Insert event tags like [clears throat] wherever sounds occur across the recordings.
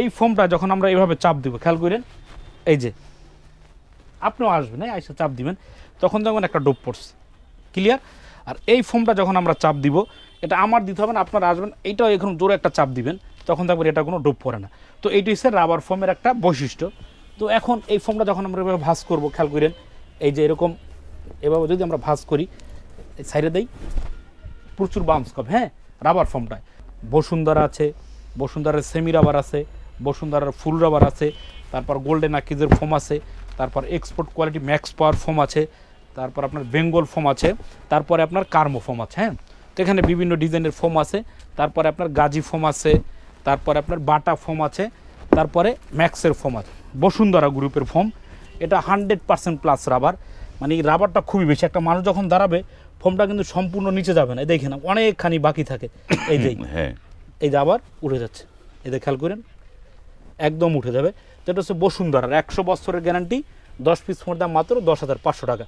এই ফোমটা যখন আমরা এইভাবে চাপ দিব, খেয়াল করেন, এই যে, আপনিও আসবেন হ্যাঁ এসে চাপ দিবেন, তখন দেখবেন একটা ডোপ পড়ছে ক্লিয়ার আর এই ফোমটা যখন আমরা চাপ দিব, এটা আমার দিতে হবে না, আপনারা আসবেন, এইটাও এখন জোরে একটা চাপ দিবেন, তখন দেখবেন এটা কোনো ডোপ পড়ে না। তো এইটি হচ্ছে রাবার ফোমের একটা বৈশিষ্ট্য। তো এখন এই ফোমটা যখন আমরা এভাবে ভাঁজ করব, খেয়াল করেন, এই যে এরকম, এভাবে যদি আমরা ভাঁজ করি, এই সাইডে দেই, প্রচুর বাউন্স কপ হ্যাঁ রাবার ফর্মটায় বসুন্ধরা আছে, বসুন্ধরার সেমি রাবার আছে বসুন্ধরার ফুল রাবার আছে তারপর গোল্ডেন আকিজের ফোম আছে তারপর export quality max power foam আছে তারপর আপনার বেঙ্গল ফোম আছে তারপরে আপনার কার্মো ফোম আছে হ্যাঁ? তো এখানে বিভিন্ন ডিজাইনের ফোম আছে তারপরে আপনার গাজি ফোম আছে তারপরে আপনার বাটা ফোম আছে তারপরে ম্যাক্সের ফোম আছে বসুন্ধরা গ্রুপের ফোম। এটা হান্ড্রেড পার্সেন্ট প্লাস রাবার মানে এই রাবারটা খুবই বেশি একটা মানুষ যখন দাঁড়াবে ফোমটা কিন্তু সম্পূর্ণ নিচে যাবে না। এই না অনেকখানি বাকি থাকে। এই যে হ্যাঁ। এই যে আবার উঠে যাচ্ছে। এদের খেয়াল করেন একদম উঠে যাবে। এটা হচ্ছে বসুন্ধরার একশো বছরের গ্যারান্টি দশ পিস ফোনের দাম মাত্র দশ হাজার পাঁচশো টাকা।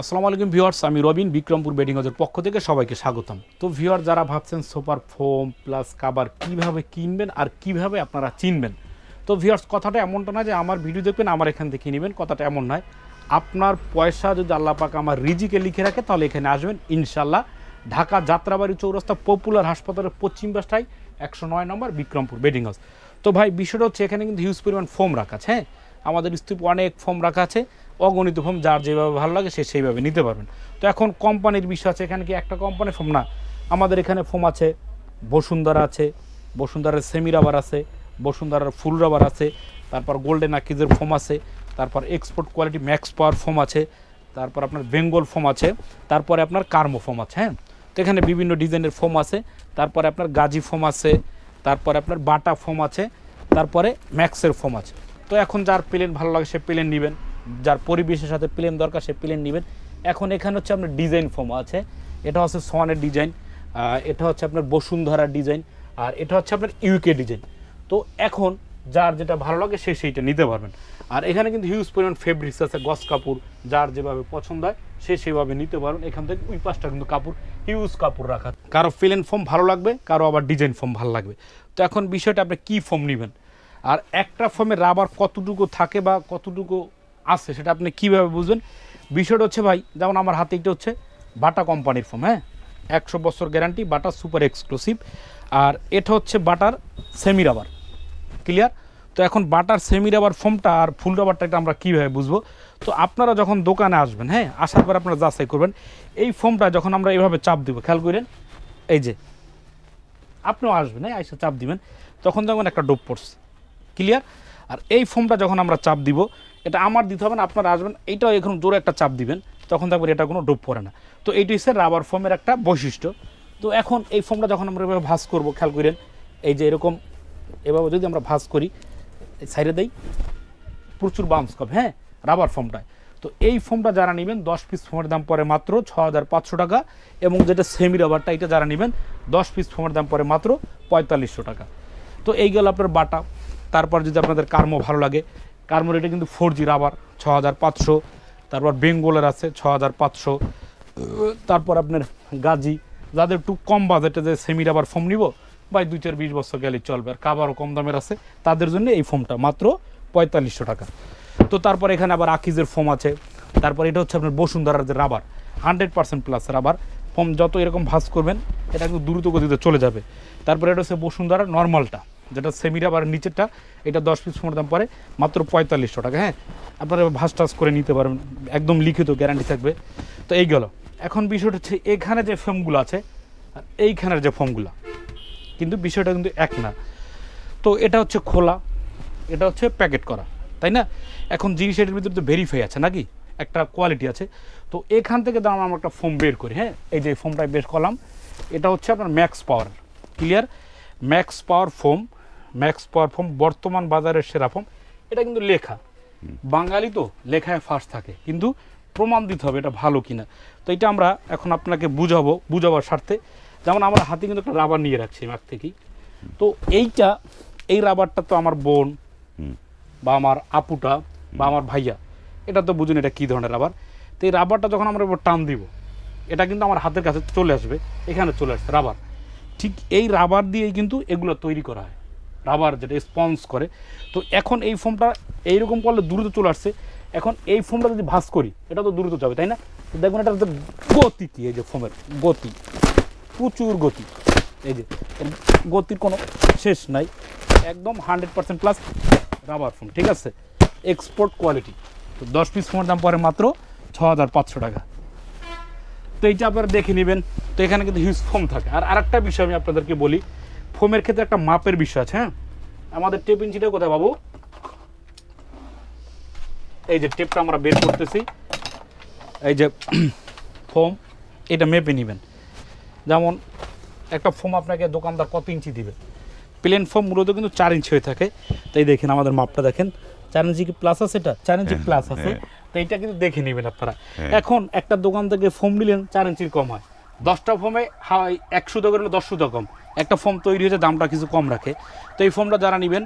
আসসালামু আলাইকুম ভিউয়ার্স আমি রবিন, বিক্রমপুর বেডিং হাউসের পক্ষ থেকে সবাইকে স্বাগতম। তো ভিউয়ার যারা ভাবছেন সুপার ফোম প্লাস কাবার কীভাবে কিনবেন আর কীভাবে আপনারা চিনবেন, তো ভিওয়ার্স কথাটা এমনটা না যে আমার ভিডিও দেখবেন, আমার এখান থেকে নেবেন, কথাটা এমন নয়। আপনার পয়সা যদি আল্লাহ পাক আমার রিজিকে লিখে রাখে, তাহলে এখানে আসবেন ইনশাল্লাহ ঢাকা যাত্রাবাড়ি চৌরাস্তা পপুলার হাসপাতালের পশ্চিম বাসটায় একশো নয় নম্বর বিক্রমপুর বেডিং হাউস। তো ভাই, বিষয়টা হচ্ছে এখানে কিন্তু হিউজ পরিমাণ ফোম রাখা আছে হ্যাঁ? আমাদের স্তূপ অনেক ফোম রাখা আছে, অগণিত ফোম যার যেভাবে ভালো লাগে সে সেইভাবে নিতে পারবেন। তো এখন কোম্পানির বিষয় আছে, এখানে কি একটা কোম্পানির ফোম না, আমাদের এখানে ফোম আছে, বসুন্ধরা আছে, বসুন্ধরার সেমি রাবার আছে, বসুন্ধরার ফুল রাবার আছে, তারপর গোল্ডেন আকিজের ফোম আছে, তারপর export quality max power foam আছে, তারপর আপনার বেঙ্গল ফোম আছে, তারপরে আপনার কার্মো ফোম আছে হ্যাঁ? তো এখানে বিভিন্ন ডিজাইনের ফোম আছে, তারপরে আপনার গাজি ফোম আছে তারপরে আপনার বাটা ফোম আছে, তারপরে ম্যাক্সের ফোম আছে। তো এখন যার প্লেন ভালো লাগে সে প্লেন নেবেন, যার পরিবেশের সাথে প্লেন দরকার সে প্লেন নেবেন। এখন এখানে হচ্ছে আপনার ডিজাইন ফোম আছে, এটা হচ্ছে সোয়ানের ডিজাইন এটা হচ্ছে আপনার বসুন্ধরার ডিজাইন, আর এটা হচ্ছে আপনার ইউকে ডিজাইন। তো এখন যার যেটা ভালো লাগে সে সেইটা নিতে পারবেন। আর এখানে কিন্তু হিউজ পরিমাণ ফেব্রিক্স আছে, গস কাপড়, যার যেভাবে পছন্দ হয়, সে সেভাবে নিতে পারবেন এখান থেকে ওই পাশটা কিন্তু কাপড় হিউজ কাপড় রাখা। কারও প্লেন ফর্ম ভালো লাগবে, কারও আবার ডিজাইন ফর্ম ভালো লাগবে। তো এখন বিষয়টা আপনি কী ফর্ম নেবেন? আর একটা ফর্মে রাবার কতটুকু থাকে বা কতটুকু আছে, সেটা আপনি কীভাবে বুঝবেন? বিষয়টা হচ্ছে ভাই, যেমন আমার হাতে এটা হচ্ছে বাটা কোম্পানির ফর্ম হ্যাঁ? একশো বছর গ্যারান্টি বাটা সুপার এক্সক্লুসিভ আর এটা হচ্ছে বাটার সেমি রাবার ক্লিয়ার তো এখন বাটার, সেমি রাবার ফোমটা আর ফুল রাবারটা এটা আমরা কীভাবে বুঝব? তো আপনারা যখন দোকানে আসবেন হ্যাঁ আসার পর আপনারা যাচাই করবেন। এই ফোমটা যখন আমরা এইভাবে চাপ দিব, খেয়াল করেন, এই যে, আপনিও আসবেন হ্যাঁ এসে চাপ দিবেন, তখন দেখবেন একটা ডোপ পড়ছে ক্লিয়ার আর এই ফোমটা যখন আমরা চাপ দিব, এটা আমার দিতে হবে না, আপনারা আসবেন এইটাও এখন জোরে একটা চাপ দিবেন, তখন দেখবেন এটা কোনো ডোপ পড়ে না। তো এইটি হচ্ছে রাবার ফোমের একটা বৈশিষ্ট্য। তো এখন এই ফোমটা যখন আমরা এভাবে ভাঁজ করব, খেয়াল করেন, এই যে এরকম, এভাবে যদি আমরা ভাঁজ করি সাইডে দেই। প্রচুর বাউন্স কপ হ্যাঁ? রাবার ফোমটায় তো এই ফোমটা যারা নেবেন, দশ পিস ফোমের দাম পরে মাত্র ছ টাকা এবং যেটা সেমি রাবারটা এটা যারা নেবেন, দশ পিস ফোমের দাম পরে মাত্র পঁয়তাল্লিশশো টাকা। তো এই গেল আপনার বাটা। তারপর যদি আপনাদের কার্মো ভালো লাগে, কার্মোর এটা কিন্তু ফোর জি রাবার ছ হাজার পাঁচশো। তারপর বেঙ্গলের আছে ছ হাজার পাঁচশো। তারপর আপনার গাজি, যাদের একটু কম বাজেটে যে সেমি রাবার ফোম নিব বা দুই চার বিশ বছর গেলে চলবে, আর কাবারও কম দামের আছে। তাদের জন্য এই ফোমটা মাত্র পঁয়তাল্লিশশো টাকা। তো তারপর এখানে আবার আকিজের ফোম আছে। তারপর এটা হচ্ছে আপনার বসুন্ধরার যে rubber, hundred percent plus rubber. Foam যত এরকম ভাঁজ করবেন, এটা কিন্তু দ্রুত গতিতে চলে যাবে। তারপরে এটা হচ্ছে বসুন্ধরার নর্মালটা, যেটা সেমি রাবার নিচেরটা, এটা দশ পিস ফোনের দাম পরে মাত্র পঁয়তাল্লিশশো টাকা। হ্যাঁ আপনারা ভাস টাস করে নিতে পারবেন, একদম লিখিত গ্যারান্টি থাকবে। তো এই গেল। এখন বিষয়টা হচ্ছে এখানে যে ফোমগুলো আছে, আর এইখানের যে ফোমগুলো কিন্তু বিষয়টা কিন্তু এক না। তো এটা হচ্ছে খোলা এটা হচ্ছে প্যাকেট করা তাই না? এখন জিনিসের ভিতরে তো ভেরিফাই আছে নাকি? একটা কোয়ালিটি আছে। তো এখান থেকে দাম আমরা একটা ফোম বের করি হ্যাঁ? এই যে ফোমটা বের করলাম এটা হচ্ছে আপনার max power clear max power foam max power foam বর্তমান বাজারের সেরা ফোম এটা কিন্তু লেখা। বাঙালি তো লেখায় ফার্স্ট থাকে কিন্তু প্রমাণ দিতে হবে এটা ভালো কিনা। তো এটা আমরা এখন আপনাকে বুঝাবো বুঝাবার স্বার্থে যেমন আমার হাতে কিন্তু একটা রাবার নিয়ে রাখছি ম্যাক থেকেই। তো এইটা এই রাবারটা তো আমার বোন বা আমার আপুটা বা আমার ভাইয়া এটা তো বুঝুন এটা কী ধরনের রাবার তো এই রাবারটা যখন আমরা এবার টান দিব এটা কিন্তু আমার হাতের কাছে চলে আসবে এখানে চলে আসবে রাবার ঠিক এই রাবার দিয়েই কিন্তু এগুলো তৈরি করা হয় রাবার যেটা স্পঞ্জ করে। তো এখন এই ফোমটা এইরকম করলে দ্রুত চলে আসছে। এখন এই ফোমটা যদি ভাস করি এটা তো দ্রুত যাবে তাই না? দেখুন এটা গতি কি এই যে ফোমের গতি। প্রচুর গতি। এই যে গতির কোনো শেষ নাই। একদম hundred percent plus rubber foam ঠিক আছে? এক্সপোর্ট কোয়ালিটি তো দশ পিস ফোনের দাম পরে মাত্র ছ হাজার পাঁচশো টাকা। তো এইটা আপনারা দেখে নেবেন। তো এখানে কিন্তু হিউজ ফোম থাকে। আর আরেকটা বিষয় আমি আপনাদেরকে বলি, ফোমের ক্ষেত্রে একটা মাপের বিষয় আছে হ্যাঁ? আমাদের টেপ ইঞ্চিটা কোথায় বাবু? এই যে টেপটা আমরা বের করতেছি। এই যে [clears throat] ফোম এটা মেপে নেবেন। যেমন একটা ফোম আপনাকে দোকানদার কত ইঞ্চি দিবে? প্লেন ফোম মূলত কিন্তু চার ইঞ্চি হয়ে থাকে। তাই দেখেন আমাদের মাপটা দেখেন। চার ইঞ্চি কি প্লাস আছে এটা? চার ইঞ্চি হ্যাঁ, প্লাস আছে। হ্যাঁ। তো এইটা কিন্তু দেখে নেবেন আপনারা। হ্যাঁ। এখন একটা দোকান থেকে ফোম নিলেন চার ইঞ্চির কম হয়। দশটা ফোমে হাই একশো সুতো করলে দশ সুতো কম। একটা ফোম তৈরি হয়েছে দামটা কিছু কম রাখে। তো এই ফোমটা যারা নেবেন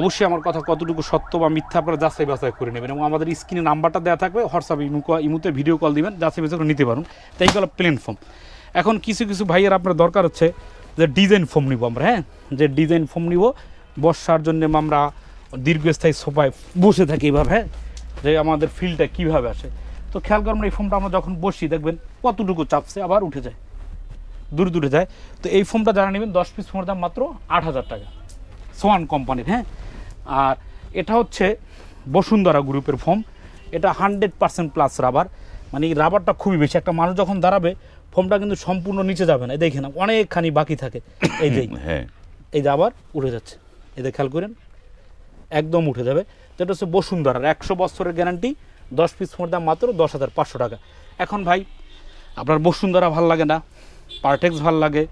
অবশ্যই আমার কথা কতটুকু সত্য বা মিথ্যা আপনারা যাচাই বাছাই করে নেবেন এবং আমাদের স্ক্রিনে নাম্বারটা দেওয়া থাকবে হোয়াটসঅ্যাপ ইমু ইমুতে ভিডিও কল দিবেন যাচাই বাছাই করে নিতে পারুন। তাই গেল প্লেন ফোম এখন কিছু কিছু ভাইয়ের আপনার দরকার হচ্ছে যে ডিজাইন ফোম নিব আমরা হ্যাঁ? যে ডিজাইন ফোম নিব। বর্ষার জন্য আমরা দীর্ঘস্থায়ী সোফায় বসে থাকি এইভাবে হ্যাঁ? যে আমাদের ফিলটা কীভাবে আসে। তো খেয়াল করবেন এই ফোমটা আমরা যখন বসি, দেখবেন কতটুকু চাপছে, আবার উঠে যায়। দূরে দূরে যায়। তো এই ফোমটা যারা নেবেন, দশ পিস ফোমের দাম মাত্র আট হাজার টাকা। সোয়ান কোম্পানির হ্যাঁ? আর এটা হচ্ছে বসুন্ধরা গ্রুপের ফোম। এটা হান্ড্রেড পার্সেন্ট প্লাস রাবার। মানে এই রাবারটা খুবই বেশি। একটা মানুষ যখন দাঁড়াবে ফোমটা কিন্তু সম্পূর্ণ নিচে যাবে না। এই দেখে না অনেকখানি বাকি থাকে। এই যে [coughs] হ্যাঁ। এই যে আবার উঠে যাচ্ছে। এদের খেয়াল করেন একদম উঠে যাবে। তো এটা হচ্ছে বসুন্ধরার একশো বছরের গ্যারান্টি দশ পিস ফোনের দাম মাত্র দশ হাজার পাঁচশো টাকা। এখন ভাই আপনার বসুন্ধরা ভালো লাগে না পার্টেক্স ভালো লাগে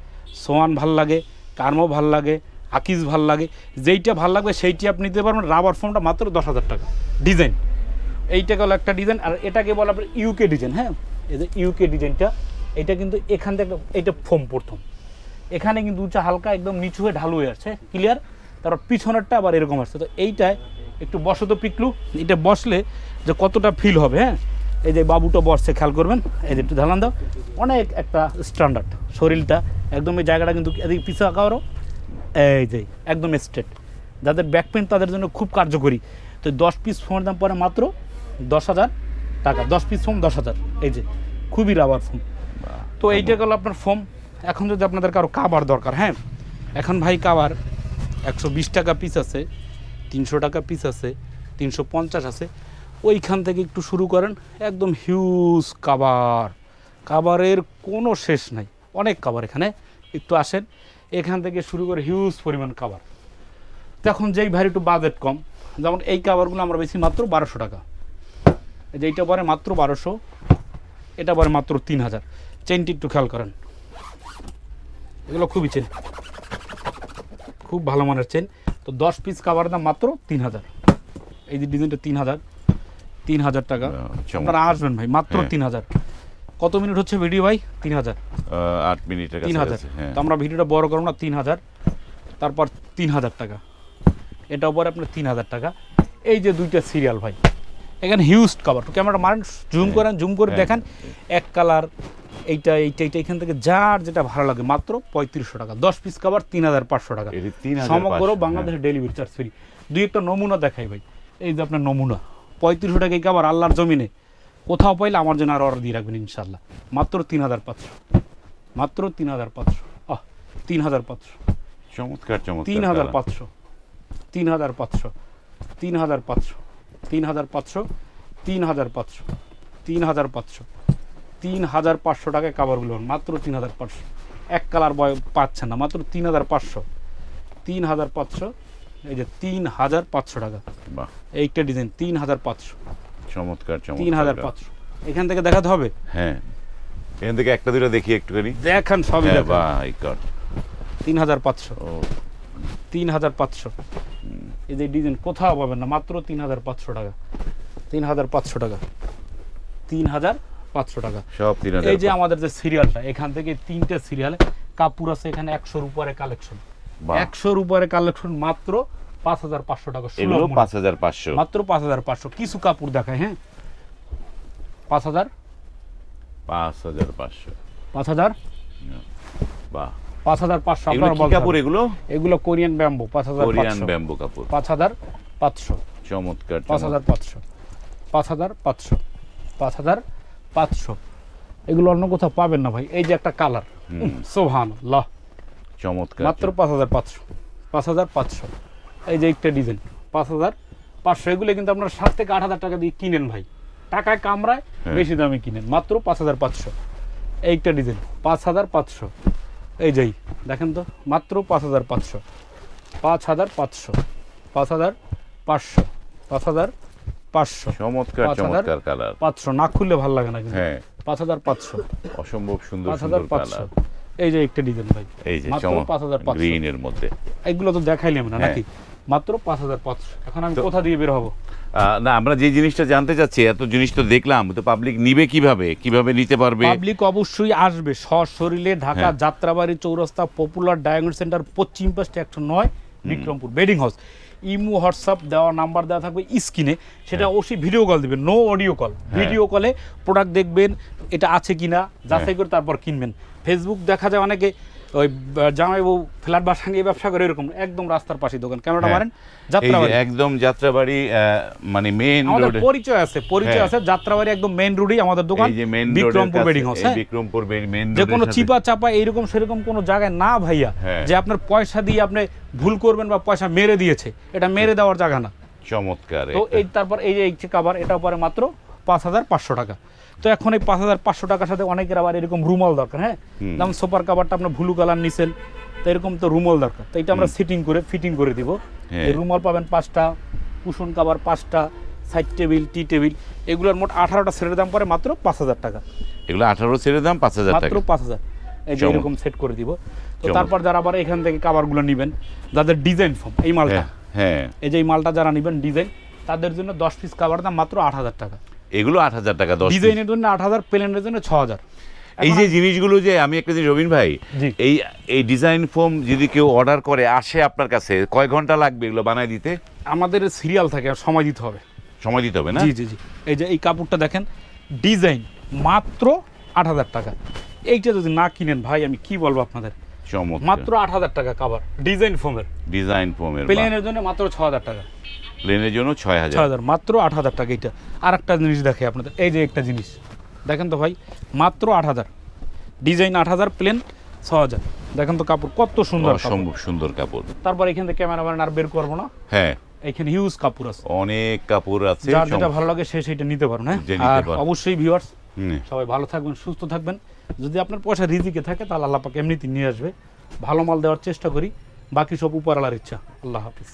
সোয়ান ভালো লাগে কার্মো ভালো লাগে আকিজ ভালো লাগে যেইটা ভালো লাগবে সেইটি আপনি নিতে পারবেন। রাবার ফোমটা মাত্র দশ হাজার টাকা। ডিজাইন। এইটা গেল একটা ডিজাইন আর এটাকে বলে আপনার ইউকে ডিজাইন হ্যাঁ? এই যে ইউকে ডিজাইনটা এটা কিন্তু এখান থেকে এটা ফোম প্রথম। এখানে কিন্তু উঁচা হালকা একদম নিচু হয়ে ঢালু হয়ে আসছে ক্লিয়ার তারপর পিছনেরটা আবার এরকম আসছে। তো এইটায় একটু বসত পিকলু এটা বসলে যে কতটা ফিল হবে হ্যাঁ? এই যে বাবুটা বসছে খেয়াল করবেন? এই যে একটু ঢালান দাও। অনেক একটা স্ট্যান্ডার্ড শরীরটা একদম এই জায়গাটা কিন্তু এদিকে পিছু আঁকারও এই যে একদম স্ট্রেট যাদের ব্যাক পেন তাদের জন্য খুব কার্যকরী। তো দশ পিস ফোনের দাম পরে মাত্র দশ হাজার টাকা। দশ পিস ফোম দশ হাজার। এই যে খুবই রাবার বাহ, তো এইটা গেল আপনার ফোম। এখন যদি আপনাদের কারও কাবার দরকার হ্যাঁ? এখন ভাই কাবার একশো বিশ টাকা পিস আছে, তিনশো টাকা পিস আছে, তিনশো পঞ্চাশ আছে। ওইখান থেকে একটু শুরু করেন, একদম হিউজ কাবার কাবারের কোনো শেষ নাই। অনেক কাবার এখানে। একটু আসেন, এখান থেকে শুরু করে হিউজ পরিমাণ কাবার তখন যেই ভাই একটু বাজেট কম, যেমন এই কাবারগুলো আমরা বেশি মাত্র বারোশো টাকা। এই যে এইটা পরে মাত্র বারোশো। এটা পরে মাত্র তিন হাজার। চেনটি একটু খেয়াল করেন। এগুলো খুবই চেন খুব ভালো মানের চেন তো দশ পিস কাভার দাম মাত্র তিন হাজার। এই যে ডিজাইনটা তিন হাজার। তিন হাজার টাকা। আপনারা আসবেন ভাই মাত্র হ্যাঁ। তিন হাজার। কত মিনিট হচ্ছে ভিডিও ভাই? তিন হাজার। আট মিনিট তিন হাজার। হ্যাঁ। তো আমরা ভিডিওটা বড় করব না তিন হাজার। তারপর তিন হাজার টাকা। এটা পরে আপনার তিন হাজার টাকা। এই যে দুইটা সিরিয়াল ভাই। এখানে হিউজ কাভার ক্যামেরা মারেন জুম হ্যাঁ, করেন জুম করে দেখেন এক কালার এইটা এইটা এইটা এখান থেকে যার যেটা ভালো লাগে মাত্র পঁয়ত্রিশশো টাকা। দশ পিস কাভার তিন হাজার পাঁচশো টাকা। এটি 3,500 সমগ্র হ্যাঁ। বাংলাদেশে ডেলিভারি চার্জ ফ্রি দুই একটা নমুনা দেখাই ভাই। এই যে আপনার নমুনা পঁয়ত্রিশশো টাকা এই কাবার আল্লাহর জমিনে। কোথাও পাইলে আমার জন্য আর অর্ডার দিয়ে রাখবেন ইনশাল্লাহ মাত্র তিন হাজার পাঁচশো। মাত্র তিন হাজার পাঁচশো। আহ তিন হাজার পাঁচশো। চমৎকার চমৎকার তিন হাজার পাঁচশো। তিন হাজার পাঁচশো। তিন হাজার পাঁচশো। তিন হাজার পাঁচশো তিন হাজার পাঁচশো তিন হাজার পাঁচশো তিন হাজার পাঁচশো টাকায় কাভারগুলো মাত্র তিন হাজার পাঁচশো। এক কালার বয় পাচ্ছেন না মাত্র তিন হাজার পাঁচশো। তিন হাজার পাঁচশো এই যে তিন হাজার পাঁচশো টাকা। বাহ। এইটা ডিজাইন তিন হাজার পাঁচশো। চমৎকার তিন হাজার পাঁচশো। এখান থেকে দেখাতে হবে? হ্যাঁ। এখান থেকে একটা দুটো দেখি একটুখানি। দেখান সবই হ্যাঁ তিন হাজার পাঁচশো। ও। তিন হাজার পাঁচশো। এই যে ডিজাইন কোথাও পাবেন না মাত্র তিন হাজার পাঁচশো টাকা। তিন হাজার পাঁচশো টাকা। তিন হাজার পাঁচশো টাকা। সব তিন এই যে আমাদের যে সিরিয়ালটা এখান থেকে তিনটে সিরিয়ালে কাপড় আছে এখানে একশোর উপরে কালেকশন। একশোর উপরে কালেকশন মাত্র পাঁচ হাজার পাঁচশো টাকা পাঁচ হাজার পাঁচশো। মাত্র পাঁচ হাজার পাঁচশো। কিছু কাপড় দেখায় হ্যাঁ? পাঁচ হাজার? পাঁচ হাজার পাঁচশো। পাঁচ হাজার? বাহ। পাঁচ হাজার পাঁচশো কাপড় এগুলো এগুলো কোরিয়ান ব্যাম্বু পাঁচ হাজার কোরিয়ান ব্যাম্বু কাপড় পাঁচ হাজার পাঁচশো চমৎকার পাঁচ হাজার পাঁচশো পাঁচ হাজার পাঁচশো পাঁচ হাজার পাঁচশো এগুলো অন্য কোথাও পাবেন না ভাই এই যে একটা কালার সোহান লাহ চমৎকার মাত্র পাঁচ হাজার পাঁচশো পাঁচ হাজার পাঁচশো এই যে একটা ডিজাইন পাঁচ হাজার পাঁচশো এগুলো কিন্তু আপনারা সাত থেকে আট হাজার টাকা দিয়ে কিনেন ভাই টাকায় কামড়ায় হ্যাঁ। বেশি দামে কিনেন মাত্র পাঁচ হাজার পাঁচশো এইটা ডিজাইন পাঁচ হাজার পাঁচশো এই যেই দেখেন তো মাত্র পাঁচ হাজার পাঁচশো। পাঁচ হাজার পাঁচশো। পাঁচ হাজার পাঁচশো। পাঁচ হাজার পাঁচশো। চমৎকার চমৎকার কালার। পাঁচশো। না খুললে ভালো লাগে না কিন্তু। হ্যাঁ। পাঁচ হাজার পাঁচশো। অসম্ভব সুন্দর পাঁচ হাজার পাঁচশো। এই যে একটা ডিজাইন ভাই। এই যে মাত্র পাঁচ হাজার পাঁচশো। গ্রিন মধ্যে। এগুলো তো দেখাইলাম না হ্যাঁ। নাকি মাত্র পাঁচ হাজার পাঁচশো। এখন আমি কোথা দিয়ে বের হব? না আমরা যে জিনিসটা জানতে চাচ্ছি এত জিনিস তো দেখলাম তো পাবলিক নিবে কীভাবে? কীভাবে নিতে পারবে? পাবলিক অবশ্যই আসবে। সশরীরে ঢাকা হ্যাঁ। Jatrabari Chourasta popular diagnostic centre পশ্চিম পাশে একশো নয় Bikrampur bedding house imo WhatsApp দেওয়া নাম্বার দেওয়া থাকবে স্ক্রিনে সেটা হ্যাঁ। অবশ্যই ভিডিও কল দিবেন নো অডিও কল ভিডিও কলে প্রোডাক্ট দেখবেন এটা আছে কিনা হ্যাঁ। যাচাই করে তারপর কিনবেন। ফেসবুক দেখা যায় অনেকে ওই জামাই বউ ফ্ল্যাট বাসা নিয়ে ব্যবসা করে এরকম একদম রাস্তার পাশে দোকান। ক্যামেরাটা হ্যাঁ। মারেন যাত্রাবাড়ি। একদম যাত্রাবাড়ি মানে আমাদের রোড পরিচয় আছে পরিচয় হ্যাঁ। আছে যাত্রাবাড়ি একদম মেইন রোডেই আমাদের দোকান এই যে মেন বিক্রমপুর বেডিং হাউস হ্যাঁ? বিক্রমপুর মেন যে কোনো চিপা চাপা এইরকম সেরকম কোনো জায়গায় না ভাইয়া। যে আপনার পয়সা দিয়ে আপনি ভুল করবেন বা পয়সা মেরে দিয়েছে এটা মেরে দেওয়ার জায়গা না। চমৎকার তো এই তারপর এই যে এই কাবার এটা পরে মাত্র পাঁচ হাজার পাঁচশো টাকা। তো এখন এই পাঁচ হাজার পাঁচশো টাকার সাথে অনেকের আবার এরকম রুমাল দরকার হ্যাঁ? যেমন সোপার কাবারটা আপনার ভুলু কালার নিছেন তো এরকম তো রুমাল দরকার। তো এটা আমরা সিটিং করে ফিটিং করে দিব। হ্যাঁ। রুমাল পাবেন পাঁচটা কুশন কাবার পাঁচটা সাইড টেবিল টি টেবিল এগুলোর মোট আঠারোটা সেটের দাম পরে মাত্র পাঁচ হাজার টাকা। এগুলো আঠারো ছেড়ে দাম পাঁচ হাজার মাত্র পাঁচ হাজার। এই যে এরকম সেট করে দিব। তো তারপর যারা আবার এখান থেকে কাভারগুলো নেবেন যাদের ডিজাইন ফর্ম এই মালটা। হ্যাঁ হ্যাঁ। এই যে এই মালটা যারা নেবেন ডিজাইন তাদের জন্য দশ পিস কাভার দাম মাত্র আট হাজার টাকা। এগুলো আট হাজার টাকা দশ ডিজাইনের জন্য আট হাজার প্লেনের জন্য ছ হাজার। এই যে জিনিসগুলো যে আমি একটা জিনিস রবিন ভাই এই এই ডিজাইন ফোম যদি কেউ অর্ডার করে আসে আপনার কাছে কয় ঘণ্টা লাগবে এগুলো বানায় দিতে? আমাদের সিরিয়াল থাকে আর সময় দিতে হবে। সময় দিতে হবে না? জি জি জি। এই যে এই কাপড়টা দেখেন ডিজাইন মাত্র আট হাজার টাকা। এইটা যদি না কিনেন ভাই আমি কি বলব আপনাদের? মাত্র আট হাজার টাকা কাভার ডিজাইন ফোমের। ডিজাইন ফোমের প্লেনের জন্য মাত্র ছ হাজার টাকা। প্লেনের জন্য ছয় হাজার। হাজার মাত্র আট হাজার টাকা এটা। আর একটা জিনিস দেখে আপনাদের এই যে একটা জিনিস। দেখেন তো ভাই মাত্র আট হাজার। ডিজাইন আট হাজার প্লেন ছ হাজার। দেখেন তো কাপড় কত সুন্দর কাপড়। অসম্ভব সুন্দর কাপড়। তারপর এখান থেকে ক্যামেরাম্যান আর বের করব না। হ্যাঁ। এখানে হিউজ কাপড় আছে। অনেক কাপড় আছে যার যেটা ভালো লাগে সে সেটা নিতে পারেন হ্যাঁ? আর অবশ্যই ভিউয়ার্স। সবাই ভালো থাকবেন সুস্থ থাকবেন। যদি আপনার পয়সা রিজিকে থাকে তাহলে আল্লাহ পাকে এমনিতেই নিয়ে আসবে। ভালো মাল দেওয়ার চেষ্টা করি। বাকি সব উপর ইচ্ছা। আল্লাহ হাফিজ।